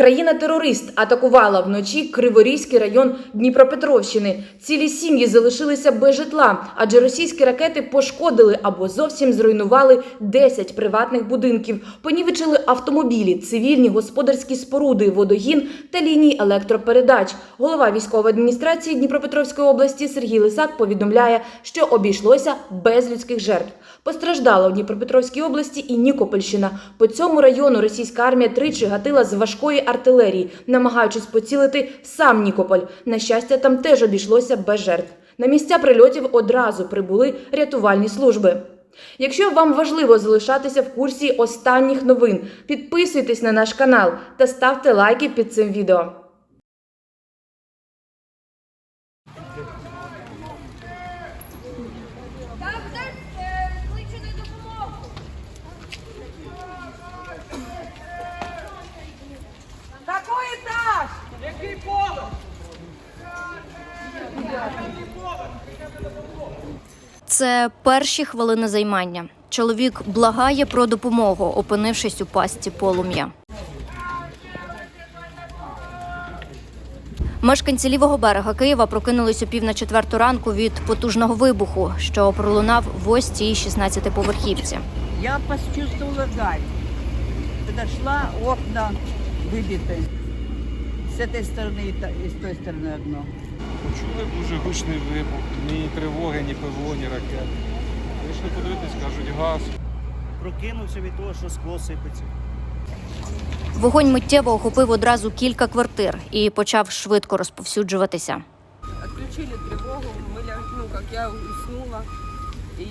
Країна-терорист атакувала вночі Криворізький район Дніпропетровщини. Цілі сім'ї залишилися без житла, адже російські ракети пошкодили або зовсім зруйнували 10 приватних будинків, понівечили автомобілі, цивільні господарські споруди, водогін та лінії електропередач. Голова військової адміністрації Дніпропетровської області Сергій Лисак повідомляє, що обійшлося без людських жертв. Постраждала у Дніпропетровській області і Нікопольщина. По цьому району російська армія тричі гатила з важкої артилерії, намагаючись поцілити сам Нікополь. На щастя, там теж обійшлося без жертв. На місця прильотів одразу прибули рятувальні служби. Якщо вам важливо залишатися в курсі останніх новин, підписуйтесь на наш канал та ставте лайки під цим відео. Так, так, е, кличу на допомогу. Какой этаж? Який поверх? Це перші хвилини займання. Чоловік благає про допомогу, опинившись у пастці полум'я. Мешканці лівого берега Києва прокинулись о пів на четверту ранку від потужного вибуху, що пролунав в ось цій 16-поверхівці. Я почувствовала гарь. Подошла, окна выбиты. С этой стороны и та- и с той стороны одно. Почули дуже гучний вибух, ні тривоги, ні ПВО, ні ракет. Вийшли подивитись, кажуть, газ. прокинувся від того, що скло сипеться. Вогонь миттєво охопив одразу кілька квартир і почав швидко розповсюджуватися. отключили тревогу, мы, ля- ну, как я уснула, и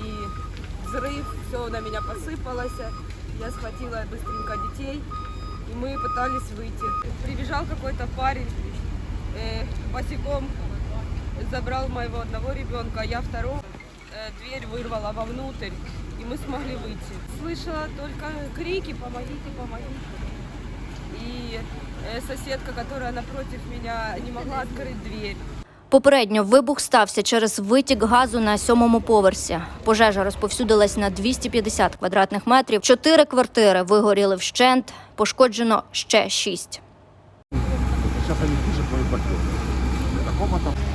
взрыв, все на меня посыпалось, я схватила быстренько детей, и мы пытались выйти. Прибежал какой-то парень, э, босиком забрал моего одного ребенка, а я второго, Э, дверь вырвала вовнутрь, и мы смогли выйти. Слышала только крики «помогите, помогите». И э, соседка, которая напротив меня, не могла открыть дверь. Попередньо вибух стався через витік газу на сьомому поверсі. Пожежа розповсюдилась на 250 квадратних метрів. Чотири квартири вигоріли вщент, пошкоджено ще шість.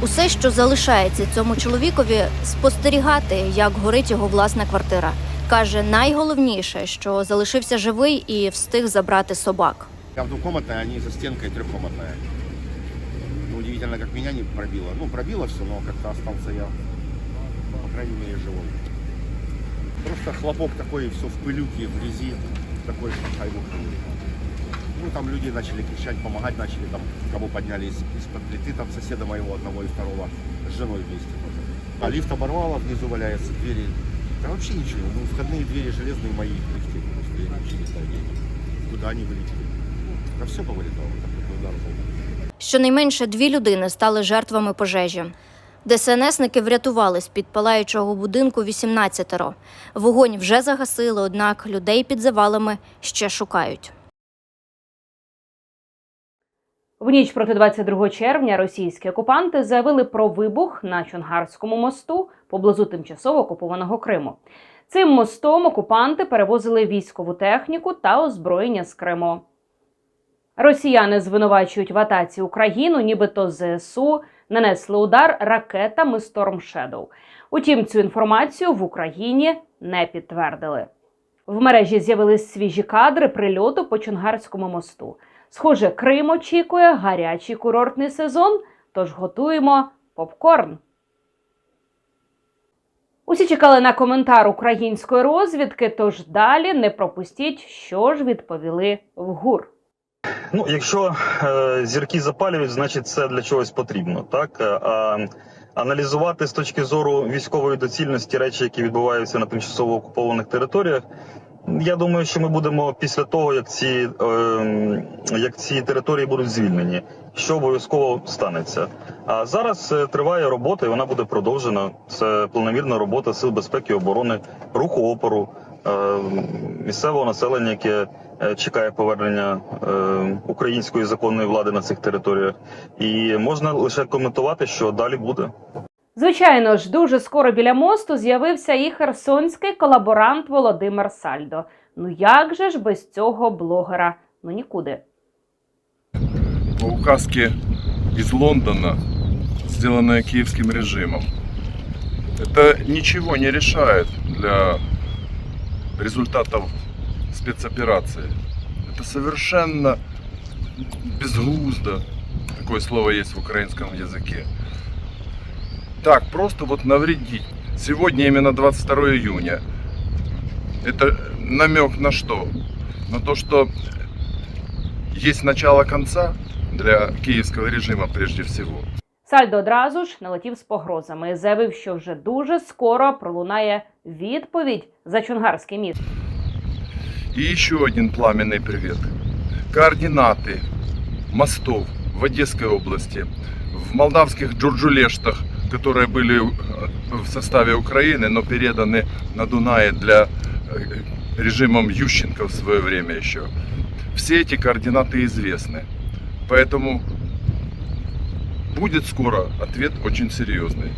Усе, що залишається цьому чоловікові, спостерігати, як горить його власна квартира. Каже, найголовніше, що залишився живий і встиг забрати собак. Я двухкомнатная, они за стенкой трехкомнатная. Ну, удивительно, как меня не пробило. Ну, пробило все, но как-то остался я, по крайней мере, живой. Просто хлопок такой, все в пылюке, в грязи, такой хайвук Ну, там люди начали кричать, помогать начали, там, кого подняли из- из-под плиты, там, соседа моего одного и второго, с женой вместе. А лифт оборвало, внизу валяются двери. Да вообще ничего, ну, входные двери железные мои в лифте, просто я вообще не знаю, где они. Куда они вылетели. Да все повылетало, такой удар был. Щонайменше дві людини стали жертвами пожежі. ДСНСники врятували з під палаючого будинку 18-ро. Вогонь вже загасили, однак людей під завалами ще шукають. В ніч проти 22 червня російські окупанти заявили про вибух на Чонгарському мосту поблизу тимчасово окупованого Криму. Цим мостом окупанти перевозили військову техніку та озброєння з Криму. Росіяни звинувачують в атаці Україну, нібито ЗСУ нанесли удар ракетами Storm Shadow. Утім, цю інформацію в Україні не підтвердили. В мережі з'явились свіжі кадри прильоту по Чонгарському мосту. Схоже, Крим очікує гарячий курортний сезон, тож готуємо попкорн. Усі чекали на коментар української розвідки, тож далі не пропустіть, що ж відповіли в ГУР. Ну, якщо е, зірки запалюють, значить це для чогось потрібно. Так Е, а аналізувати з точки зору військової доцільності речі, які відбуваються на тимчасово окупованих територіях. Я думаю, що ми будемо після того, як ці, е, як ці території будуть звільнені, що обов'язково станеться. А зараз е, триває робота, і вона буде продовжена. Це планомірна робота сил безпеки і оборони, руху опору, е, місцевого населення, яке е, чекає повернення е, української законної влади на цих територіях. І можна лише коментувати, що далі буде. Звичайно ж, дуже скоро біля мосту з'явився і херсонський колаборант Володимир Сальдо. Ну як же ж без цього блогера? Ну нікуди. по указке из Лондона, сделанная киевским режимом. Это ничего не решает для результатов спецоперации. Это совершенно безглуздо, такое слово есть в украинском языке. Так, просто вот навредить. Сегодня именно 22 июня. Это намек на что? На то, что есть начало конца для киевского режима прежде всего. Сальдо одразу ж налетів з погрозами і заявив, що вже дуже скоро пролунає відповідь за Чонгарський міст. И еще один пламенный привет. Координаты мостов в Одесской области, в молдавских Джурджулештах, которые были э, в составе Украины, но переданы на Дунае для э, режимом Ющенко в свое время еще. Все эти координаты известны. Поэтому будет скоро ответ очень серьезный.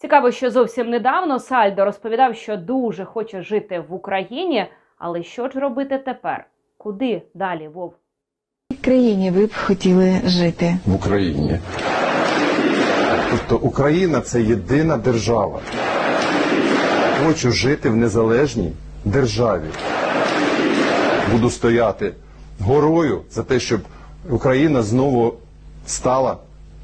Цікаво, що зовсім недавно Сальдо розповідав, що дуже хоче жити в Україні, але що ж робити тепер? Куди далі, Вов? країні ви б хотіли жити? в Україні. Тобто Україна це єдина держава. Хочу жити в незалежній державі. Буду стояти горою за те, щоб Україна знову стала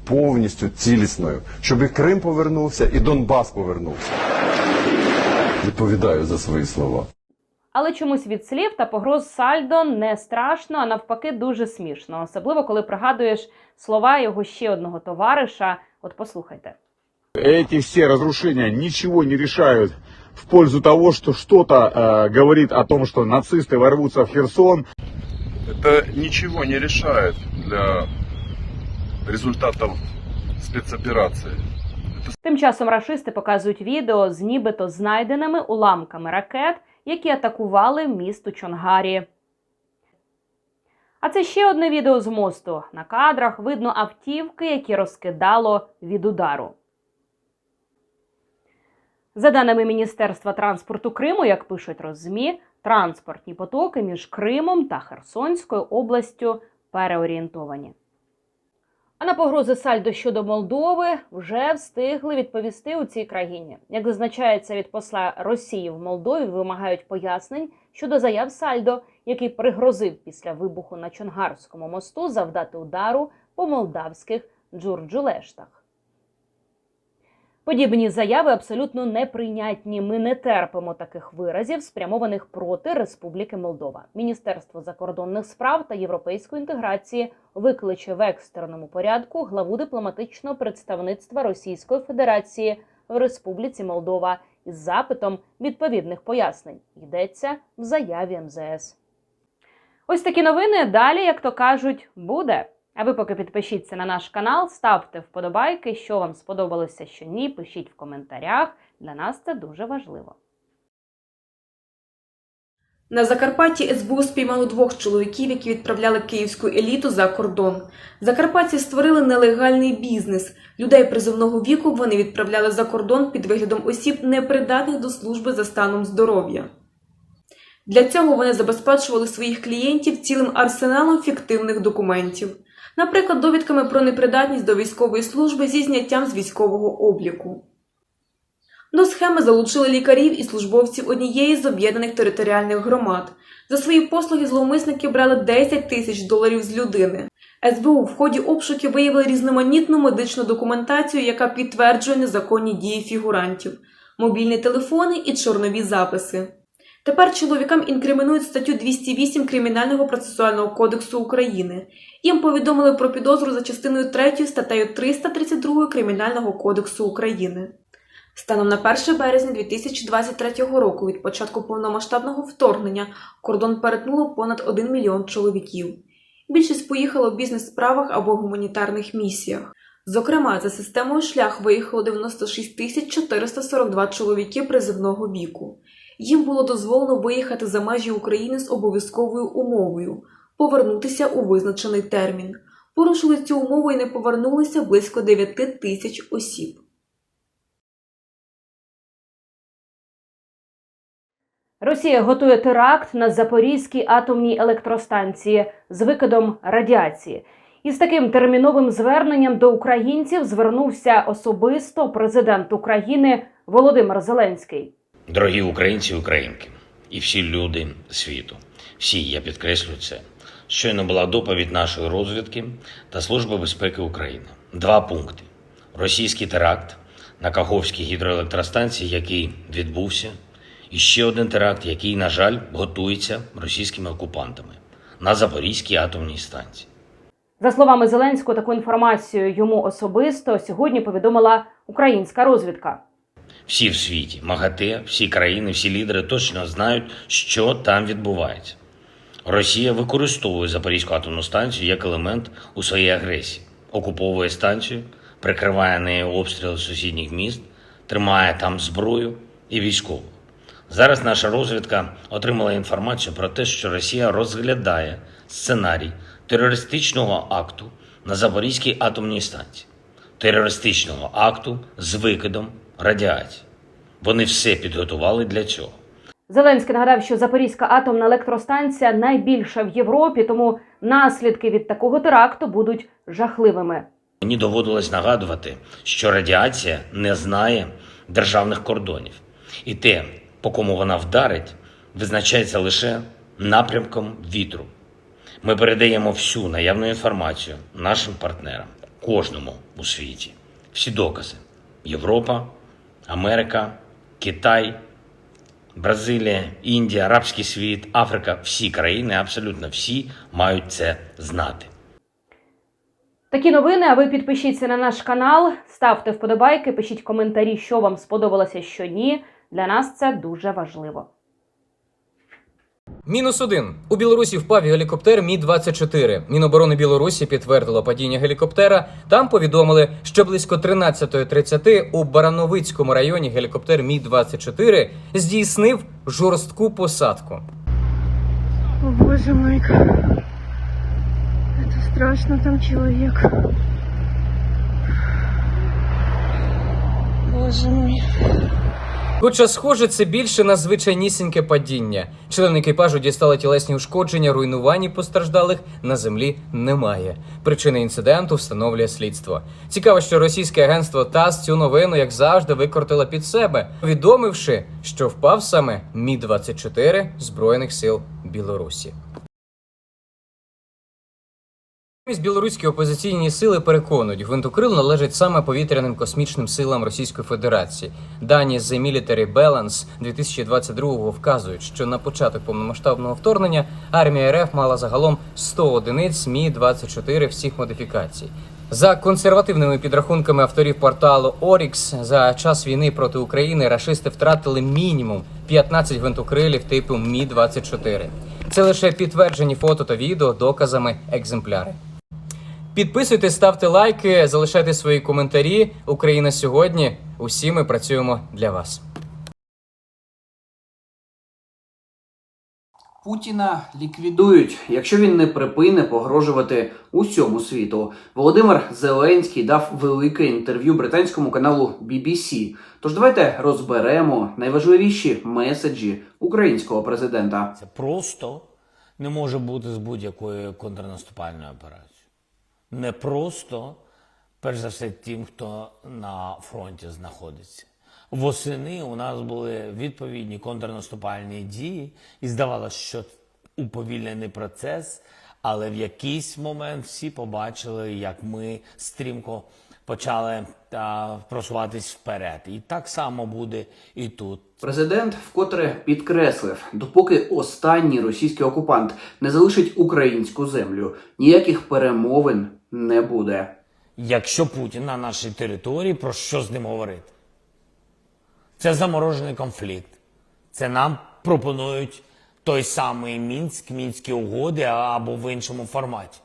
повністю цілісною, щоб і Крим повернувся, і Донбас повернувся. Відповідаю за свої слова. Але чомусь від слів та погроз Сальдо не страшно, а навпаки, дуже смішно, особливо коли пригадуєш слова його ще одного товариша. От послухайте. Эти все разрушения ничего не решают в пользу того, что что-то э, говорит о том, что нацисты ворвутся в Херсон. Это ничего не решает для результатов спецоперации. Тим часом рашисти показують відео з нібито знайденими уламками ракет, які атакували місто Чонгарі. А це ще одне відео з мосту. На кадрах видно автівки, які розкидало від удару. За даними Міністерства транспорту Криму, як пишуть роззмі, транспортні потоки між Кримом та Херсонською областю переорієнтовані. А на погрози Сальдо щодо Молдови вже встигли відповісти у цій країні. Як зазначається від посла Росії в Молдові, вимагають пояснень щодо заяв Сальдо, який пригрозив після вибуху на Чонгарському мосту завдати удару по молдавських джурджулештах. Подібні заяви абсолютно неприйнятні. Ми не терпимо таких виразів, спрямованих проти Республіки Молдова. Міністерство закордонних справ та європейської інтеграції викличе в екстреному порядку главу дипломатичного представництва Російської Федерації в Республіці Молдова із запитом відповідних пояснень. Йдеться в заяві МЗС. Ось такі новини. Далі, як то кажуть, буде. А ви поки підпишіться на наш канал, ставте вподобайки, що вам сподобалося, що ні, пишіть в коментарях. Для нас це дуже важливо. На Закарпатті СБУ спіймало двох чоловіків, які відправляли київську еліту за кордон. Закарпатці створили нелегальний бізнес. Людей призовного віку вони відправляли за кордон під виглядом осіб, непридатних до служби за станом здоров'я. Для цього вони забезпечували своїх клієнтів цілим арсеналом фіктивних документів, наприклад, довідками про непридатність до військової служби зі зняттям з військового обліку. До схеми залучили лікарів і службовців однієї з об'єднаних територіальних громад. За свої послуги зловмисники брали 10 тисяч доларів з людини. СБУ в ході обшуків виявили різноманітну медичну документацію, яка підтверджує незаконні дії фігурантів, мобільні телефони і чорнові записи. Тепер чоловікам інкримінують статтю 208 Кримінального процесуального кодексу України. Їм повідомили про підозру за частиною 3 статтею 332 Кримінального кодексу України. Станом на 1 березня 2023 року від початку повномасштабного вторгнення кордон перетнуло понад 1 мільйон чоловіків. Більшість поїхало в бізнес-справах або гуманітарних місіях. Зокрема, за системою шлях виїхало 96 тисяч 442 чоловіки призивного віку. Їм було дозволено виїхати за межі України з обов'язковою умовою повернутися у визначений термін. Порушили цю умову і не повернулися близько 9 тисяч осіб. Росія готує теракт на Запорізькій атомній електростанції з викидом радіації. Із таким терміновим зверненням до українців звернувся особисто президент України Володимир Зеленський. Дорогі українці і українки, і всі люди світу, всі, я підкреслю це. Щойно була доповідь нашої розвідки та Служби безпеки України. Два пункти: російський теракт на Каховській гідроелектростанції, який відбувся, і ще один теракт, який, на жаль, готується російськими окупантами на Запорізькій атомній станції. За словами Зеленського, таку інформацію йому особисто сьогодні повідомила українська розвідка. Всі в світі, МАГАТЕ, всі країни, всі лідери точно знають, що там відбувається. Росія використовує Запорізьку атомну станцію як елемент у своїй агресії, окуповує станцію, прикриває нею обстріли сусідніх міст, тримає там зброю і військову. Зараз наша розвідка отримала інформацію про те, що Росія розглядає сценарій терористичного акту на Запорізькій атомній станції, терористичного акту з викидом радіації. Вони все підготували для цього. Зеленський нагадав, що Запорізька атомна електростанція найбільша в Європі, тому наслідки від такого теракту будуть жахливими. Мені доводилось нагадувати, що радіація не знає державних кордонів, і те, по кому вона вдарить, визначається лише напрямком вітру. Ми передаємо всю наявну інформацію нашим партнерам, кожному у світі. Всі докази: Європа, Америка, Китай, Бразилія, Індія, Арабський світ, Африка, всі країни, абсолютно всі мають це знати. Такі новини. А ви підпишіться на наш канал, ставте вподобайки, пишіть коментарі, що вам сподобалося, що ні. Для нас це дуже важливо. Мінус один. У Білорусі впав гелікоптер Мі-24. Міноборони Білорусі підтвердило падіння гелікоптера. Там повідомили, що близько 13.30 у Барановицькому районі гелікоптер Мі-24 здійснив жорстку посадку. О боже мой, это страшно, там человек. Боже мой. Хоча, схоже, це більше на звичайнісіньке падіння. Члени екіпажу дістали тілесні ушкодження, руйнувань постраждалих на землі немає. Причини інциденту встановлює слідство. Цікаво, що російське агентство ТАСС цю новину, як завжди, викрутило під себе, повідомивши, що впав саме Мі 24 збройних сил Білорусі. Білоруські опозиційні сили переконують, гвинтокрил належить саме повітряним космічним силам Російської Федерації. Дані з Military Balance 2022 вказують, що на початок повномасштабного вторгнення армія РФ мала загалом 100 одиниць Мі-24 всіх модифікацій. За консервативними підрахунками авторів порталу Orix, за час війни проти України рашисти втратили мінімум 15 гвинтокрилів типу Мі-24. Це лише підтверджені фото та відео доказами екземпляри. Підписуйтесь, ставте лайки, залишайте свої коментарі. Україна сьогодні. Усі ми працюємо для вас. Путіна ліквідують, якщо він не припине погрожувати усьому світу. Володимир Зеленський дав велике інтерв'ю британському каналу BBC. Тож давайте розберемо найважливіші меседжі українського президента. Це просто не може бути з будь-якою контрнаступальною операцією. Не просто, перш за все, тим, хто на фронті знаходиться. Восени у нас були відповідні контрнаступальні дії, і здавалося, що уповільнений процес, але в якийсь момент всі побачили, як ми стрімко почали а, просуватись вперед. І так само буде і тут. Президент вкотре підкреслив, допоки останній російський окупант не залишить українську землю, ніяких перемовин не буде. Якщо Путін на нашій території, про що з ним говорити? Це заморожений конфлікт. Це нам пропонують той самий Мінськ, мінські угоди або в іншому форматі.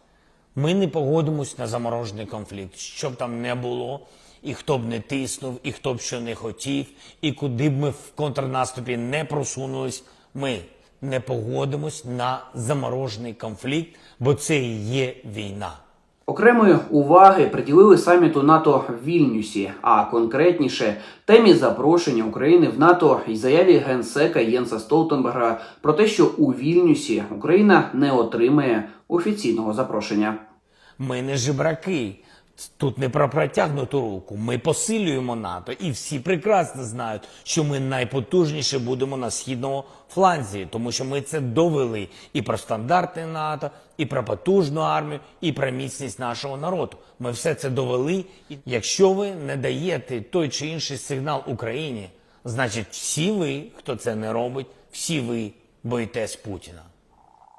Ми не погодимось на заморожений конфлікт, що б там не було, і хто б не тиснув, і хто б що не хотів, і куди б ми в контрнаступі не просунулись, ми не погодимось на заморожений конфлікт, бо це і є війна. Окремої уваги приділили саміту НАТО в Вільнюсі, а конкретніше темі запрошення України в НАТО і заяві генсека Єнса Столтенберга про те, що у Вільнюсі Україна не отримає офіційного запрошення. Ми не жебраки. Тут не про протягнуту руку. Ми посилюємо НАТО, і всі прекрасно знають, що ми найпотужніше будемо на східному фланзі, тому що ми це довели і про стандарти НАТО, і про потужну армію, і про міцність нашого народу. Ми все це довели. Якщо ви не даєте той чи інший сигнал Україні, значить всі ви, хто це не робить, всі ви боїтесь Путіна.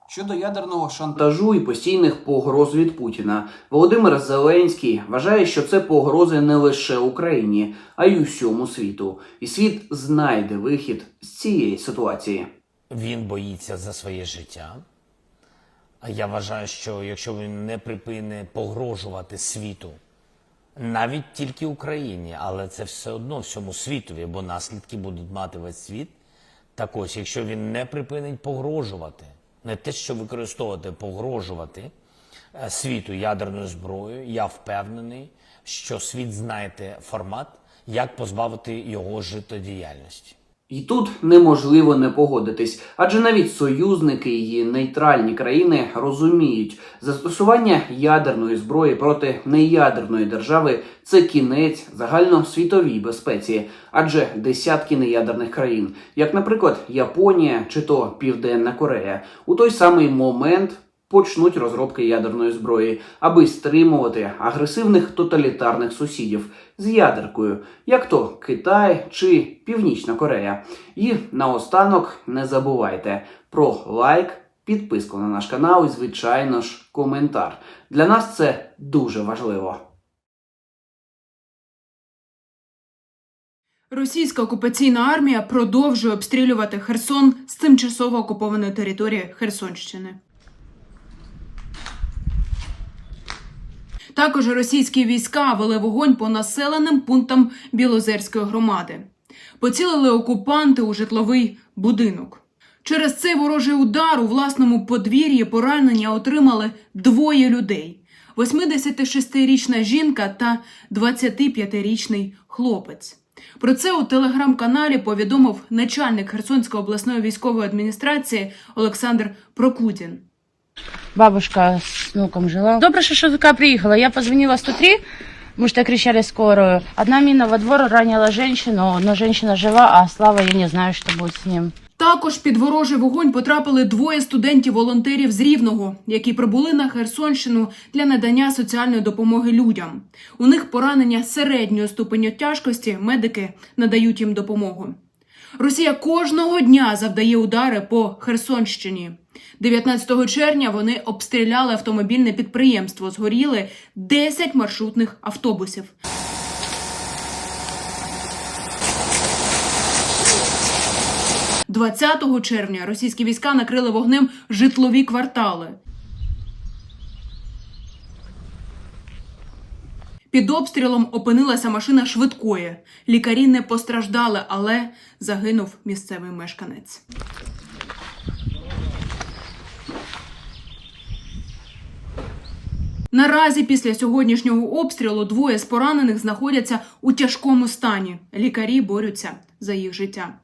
Щодо ядерного шантажу і постійних погроз від Путіна, Володимир Зеленський вважає, що це погрози не лише Україні, а й усьому світу. І світ знайде вихід з цієї ситуації. Він боїться за своє життя. А я вважаю, що якщо він не припине погрожувати світу, навіть тільки Україні, але це все одно всьому світові, бо наслідки будуть мати весь світ. Так ось, якщо він не припинить погрожувати, не те, що використовувати, погрожувати е, світу ядерною зброєю, я впевнений, що світ знаєте формат, як позбавити його життєдіяльності. І тут неможливо не погодитись, адже навіть союзники і нейтральні країни розуміють, застосування ядерної зброї проти неядерної держави це кінець загальносвітовій безпеці, адже десятки неядерних країн, як, наприклад, Японія чи то Південна Корея, у той самий момент почнуть розробки ядерної зброї, аби стримувати агресивних тоталітарних сусідів з ядеркою, як то Китай чи Північна Корея. І наостанок не забувайте про лайк, підписку на наш канал і, звичайно ж, коментар. Для нас це дуже важливо. Російська окупаційна армія продовжує обстрілювати Херсон з тимчасово окупованої території Херсонщини. Також російські війська вели вогонь по населеним пунктам Білозерської громади. Поцілили окупанти у житловий будинок. Через цей ворожий удар у власному подвір'ї поранення отримали двоє людей: 86-річна жінка та 25-річний хлопець. Про це у телеграм-каналі повідомив начальник Херсонської обласної військової адміністрації Олександр Прокудін. Бабушка с внуком жила. Добре, що швидка приїхала. Я позвонила 103, мы что кричали скорую. Одна мина во двор ранила женщину, но женщина жива, а Слава, я не знаю, что будет с ним. Також під ворожий вогонь потрапили двоє студентів-волонтерів з Рівного, які прибули на Херсонщину для надання соціальної допомоги людям. У них поранення середньої ступеню тяжкості. Медики надають їм допомогу. Росія кожного дня завдає удари по Херсонщині. 19 червня вони обстріляли автомобільне підприємство. Згоріли 10 маршрутних автобусів. – 20 червня російські війська накрили вогнем житлові квартали. Під обстрілом опинилася машина швидкої. Лікарі не постраждали, але загинув місцевий мешканець. Наразі після сьогоднішнього обстрілу двоє з поранених знаходяться у тяжкому стані. Лікарі борються за їх життя.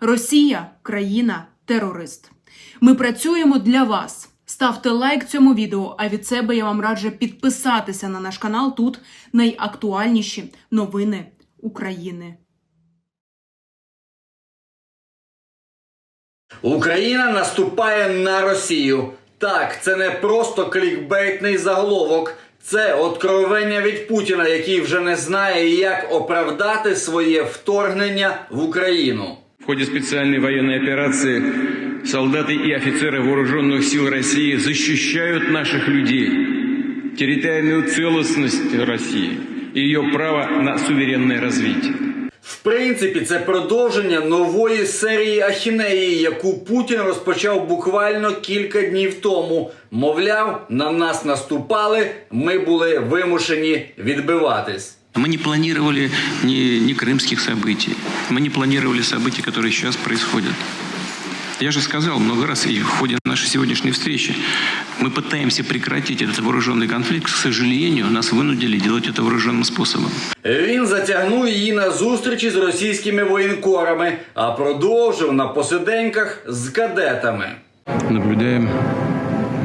Росія країна терорист. Ми працюємо для вас. Ставте лайк цьому відео, а від себе я вам раджу підписатися на наш канал. Тут найактуальніші новини України. Україна наступає на Росію. Так, це не просто клікбейтний заголовок. Це откровення від Путіна, який вже не знає, як оправдати своє вторгнення в Україну. В ходе специальной военной операции солдаты и офицеры вооруженных сил России защищают наших людей, территориальную целостность России и ее право на суверенное развитие. В принципі, це продовження нової серії ахінеї, яку Путін розпочав буквально кілька днів тому. Мовляв, на нас наступали, ми були вимушені відбиватись. Мы не планировали ни, ни крымских событий, мы не планировали события, которые сейчас происходят. Я же сказал много раз и в ходе нашей сегодняшней встречи, мы пытаемся прекратить этот вооруженный конфликт. К сожалению, нас вынудили делать это вооруженным способом. Він затягнув її на зустрічі з російськими воєнкорами, а продовжив на посиденьках з кадетами. Наблюдаем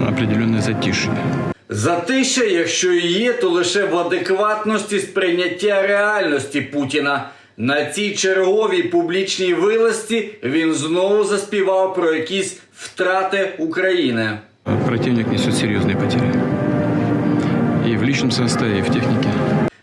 определенное затишье. Затища, якщо і є, то лише в адекватності сприйняття реальності Путіна. На цій черговій публічній вилазці він знову заспівав про якісь втрати України. Противник несет серьезные потери. И в личном составе, и в технике.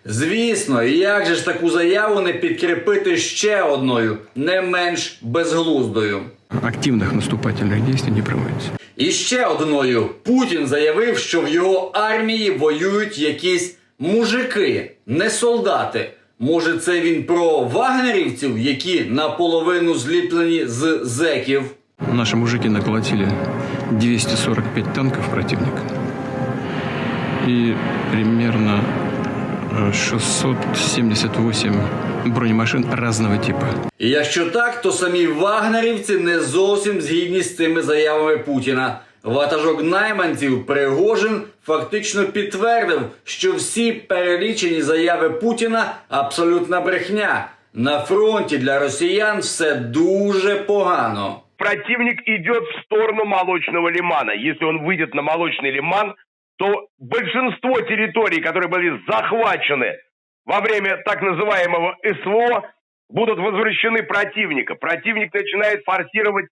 Звісно, і як же ж таку заяву не підкріпити ще одною, не менш безглуздою. Активных наступательных действий не проводится. І ще одною Путін заявив, що в його армії воюють якісь мужики, не солдати. Може, це він про вагнерівців, які наполовину зліплені з зеків. Наши мужики наколотили 245 танков противника и примерно э, 678 бронемашин разного типа. І якщо так, то самі вагнерівці не зовсім згідні з цими заявами Путіна. Ватажок найманців Пригожин фактично підтвердив, що всі перелічені заяви Путіна абсолютна брехня. На фронті для росіян все дуже погано. Противник идет в сторону молочного лимана. Если он выйдет на молочный лиман, то большинство территорий, которые были захвачены во время так называемого СВО, будут возвращены противника. Противник начинает форсировать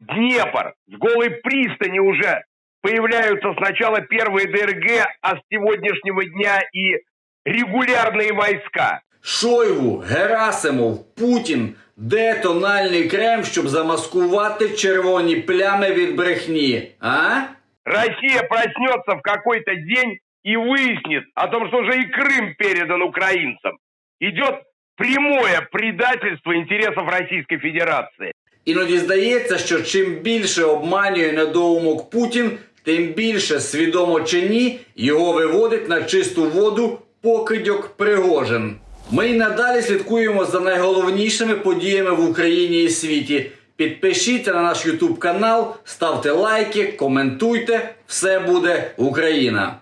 Днепр. В голой пристани уже появляются сначала первые ДРГ, а с сегодняшнего дня и регулярные войска. Шойгу, Герасимов, Путін. Де тональний крем, щоб замаскувати червоні плями від брехні? А? Россия проснется в какой-то день и выяснит о том, что уже и Крым передан украинцам. Идет прямое предательство интересов Российской Федерации. Іноді здається, що чим більше обманює недоумок Путін, тим більше, свідомо чи ні, його виводить на чисту воду покидьок Пригожин. Ми й надалі слідкуємо за найголовнішими подіями в Україні і світі. Підпишіться на наш Ютуб канал, ставте лайки, коментуйте. Все буде Україна!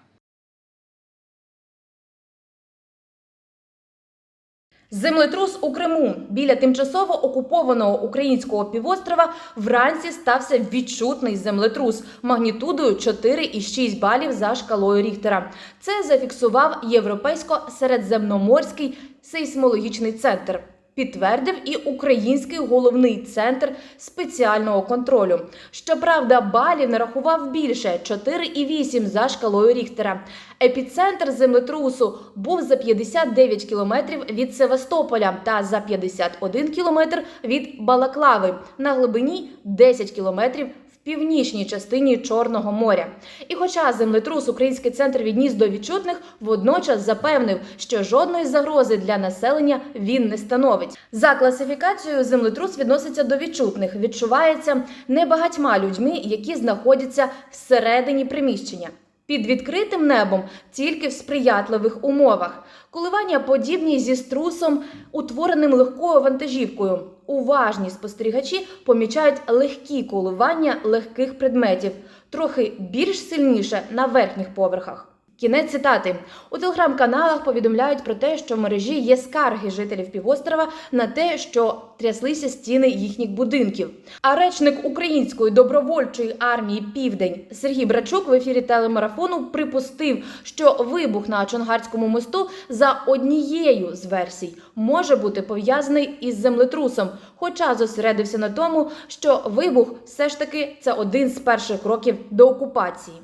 Землетрус у Криму біля тимчасово окупованого українського півострова вранці стався відчутний землетрус магнітудою 4,6 балів за шкалою Ріхтера. Це зафіксував Європейсько-середземноморський сейсмологічний центр. Підтвердив і Український головний центр спеціального контролю. Щоправда, балів нарахував більше 4,8 за шкалою Ріхтера. Епіцентр землетрусу був за 59 кілометрів від Севастополя та за 51 кілометр від Балаклави на глибині 10 кілометрів північній частині Чорного моря. І хоча землетрус український центр відніс до відчутних, водночас запевнив, що жодної загрози для населення він не становить. За класифікацією землетрус відноситься до відчутних, відчувається небагатьма людьми, які знаходяться всередині приміщення. Під відкритим небом тільки в сприятливих умовах. Коливання подібні зі струсом, утвореним легкою вантажівкою. Уважні спостерігачі помічають легкі коливання легких предметів, трохи більш сильніше на верхніх поверхах. Кінець цитати у телеграм-каналах повідомляють про те, що в мережі є скарги жителів півострова на те, що тряслися стіни їхніх будинків. А речник української добровольчої армії Південь Сергій Брачук в ефірі телемарафону припустив, що вибух на Чонгарському мосту за однією з версій може бути пов'язаний із землетрусом, хоча зосередився на тому, що вибух все ж таки це один з перших кроків до окупації.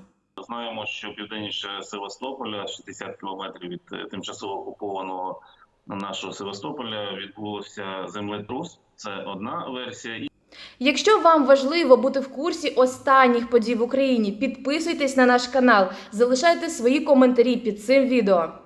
Знаємо, що південніше Севастополя, 60 кілометрів від е, тимчасово окупованого нашого Севастополя, відбулося землетрус. Це одна версія. Якщо вам важливо бути в курсі останніх подій в Україні, підписуйтесь на наш канал, залишайте свої коментарі під цим відео.